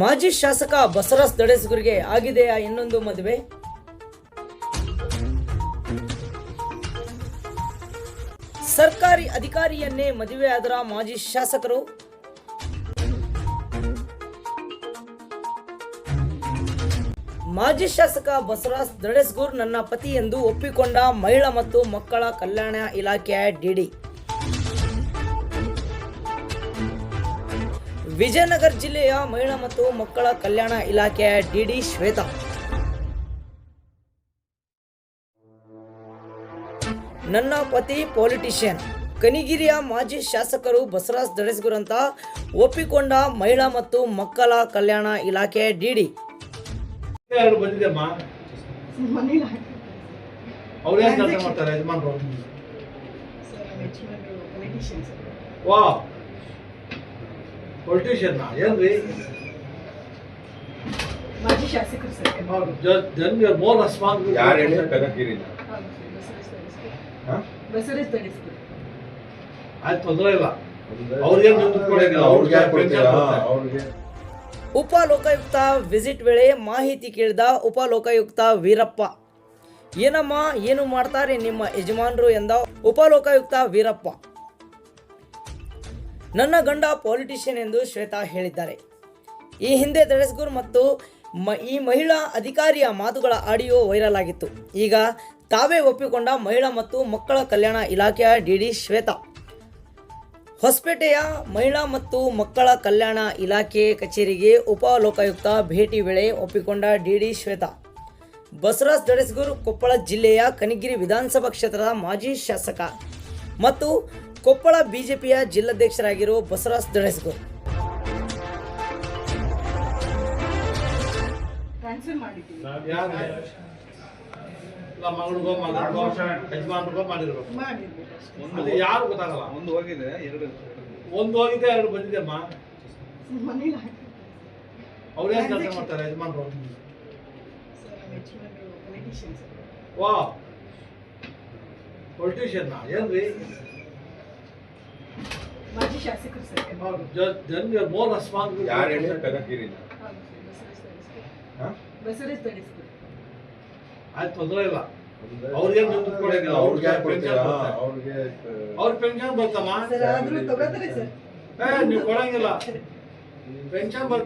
ಮಾಜಿ ಶಾಸಕ ಬಸವರಾಜ್ ದಡೇಸ್ಗುರಿಗೆ ಆಗಿದೆಯಾ ಇನ್ನೊಂದು ಮದುವೆ. ಸರ್ಕಾರಿ ಅಧಿಕಾರಿಯನ್ನೇ ಮದುವೆಯಾದರ ಮಾಜಿ ಶಾಸಕರು. ಮಾಜಿ ಶಾಸಕ ಬಸವರಾಜ್ ದಡೇಸ್ಗೂರ್ ನನ್ನ ಪತಿ ಎಂದು ಒಪ್ಪಿಕೊಂಡ ಮಹಿಳಾ ಮತ್ತು ಮಕ್ಕಳ ಕಲ್ಯಾಣ ಇಲಾಖೆಯ ಡಿಡಿ ವಿಜಯನಗರ ಜಿಲ್ಲೆಯ ಮಹಿಳಾ ಮತ್ತು ಮಕ್ಕಳ ಕಲ್ಯಾಣ ಇಲಾಖೆಯ ಡಿಡಿ ಶ್ವೇತಾ. ನನ್ನ ಪತಿ ಪೊಲಿಟಿಷಿಯನ್. ಕನಿಗಿರಿಯ ಮಾಜಿ ಶಾಸಕರು ಬಸವರಾಜ್ ದಡೇಸ್ಗುರ್ ಅಂತ ಒಪ್ಪಿಕೊಂಡ ಮಹಿಳಾ ಮತ್ತು ಮಕ್ಕಳ ಕಲ್ಯಾಣ ಇಲಾಖೆ ಡಿಡಿ ಮಾಜಿ ಶಾಸಕರು ಸರ್. ಜನ್ ಮೋರ್ ಅಸ್ಮಾನ್ ಯಾರು ಹೇಳಿದ್ರೆ ಮಾಜಿ ಶಾಸಕರು ಆಯ್ತು ತೊಂದರೆ ಇಲ್ಲ. ಅವ್ರಿಗೆ ಅವ್ರಿಗೆ ಉಪ ಲೋಕಾಯುಕ್ತ ವಿಸಿಟ್ ವೇಳೆ ಮಾಹಿತಿ ಕೇಳಿದ ಉಪ ಲೋಕಾಯುಕ್ತ ವೀರಪ್ಪ. ಏನಮ್ಮ ಏನು ಮಾಡ್ತಾರೆ ನಿಮ್ಮ ಯಜಮಾನರು ಎಂದ ಉಪ ಲೋಕಾಯುಕ್ತ ವೀರಪ್ಪ. ನನ್ನ ಗಂಡ ಪಾಲಿಟಿಷಿಯನ್ ಎಂದು ಶ್ವೇತಾ ಹೇಳಿದ್ದಾರೆ. ಈ ಹಿಂದೆ ದಡಸ್ಗೂರ್ ಮತ್ತು ಮ ಈ ಮಹಿಳಾ ಅಧಿಕಾರಿಯ ಮಾತುಗಳ ಆಡಿಯೋ ವೈರಲ್ ಆಗಿತ್ತು. ಈಗ ತಾವೇ ಒಪ್ಪಿಕೊಂಡ ಮಹಿಳಾ ಮತ್ತು ಮಕ್ಕಳ ಕಲ್ಯಾಣ ಇಲಾಖೆಯ ಡಿಡಿ ಶ್ವೇತಾ. ಹೊಸಪೇಟೆಯ ಮಹಿಳಾ ಮತ್ತು ಮಕ್ಕಳ ಕಲ್ಯಾಣ ಇಲಾಖೆ ಕಚೇರಿಗೆ ಉಪ ಲೋಕಾಯುಕ್ತ ಭೇಟಿ ವೇಳೆ ಒಪ್ಪಿಕೊಂಡ ಡಿಡಿ ಶ್ವೇತಾ. ಬಸವರಾಜ್ ದಡಸ್ಗೂರ್ ಕೊಪ್ಪಳ ಜಿಲ್ಲೆಯ ಕನಿಗಿರಿ ವಿಧಾನಸಭಾ ಕ್ಷೇತ್ರದ ಮಾಜಿ ಶಾಸಕ ಮತ್ತು ಕೊಪ್ಪಳ ಬಿಜೆಪಿಯ ಜಿಲ್ಲಾಧ್ಯಕ್ಷರಾಗಿರುವ ಬಸವರಾಜ್ ದಡಸ್ಗೂರ್ ಟ್ರಾನ್ಸ್ಫರ್ ಇಲ್ಲ ಮಗಳಿಗೋ ಮಗನಿಗೋ ಯಜಮಾನ್ರಿಗೋ ಮಾಡಿರ್ಬೇಕು. ಅದು ಯಾರು ಗೊತ್ತಾಗಲ್ಲ. ಒಂದು ಹೋಗಿದೆ ಎರಡು. ಒಂದು ಹೋಗಿದೆ ಎರಡು ಬಂದಿದೆ ಅಮ್ಮ. ಅವ್ರು ಏನ್ ಕೆಲಸ ಮಾಡ್ತಾರೆ ಯಜಮಾನ್ರು? ವಾ. ಪೊಲಿಟಿಷಿಯನ್ ಏನ್ರಿ? ಮಾಜಿ ಶಾಸಕರು ಸರ್. ಜನ್ ಮೋರ್ ರೆಸ್ಪಾನ್ಸಿಬಿಲಿಟಿ ಯಾರು ಹೇಳಿ? ಕನಕಿರಿನ ಬಸವರಾಜ್ ತಡಿಸ್ತಾರೆ ಆಯ್ತು ತೊಂದರೆ ಇಲ್ಲ. ಅವ್ರಿಗೆ ದುಡ್ಡು ಕೊಡಂಗಿಲ್ಲ, ಅವ್ರಿಗೆ ಯಾಕೆ ಅವ್ರಿಗೆ. ಅವ್ರ ಪೆನ್ಷನ್ ಬರ್ತಮ್ಮ. ಸರ್ ಆದ್ರೂ ತಗೋತಾರೆ ಸರ್. ಏ ನೀವು ಕೊಡಂಗಿಲ್ಲ. ಪೆನ್ಷನ್ ಬರ್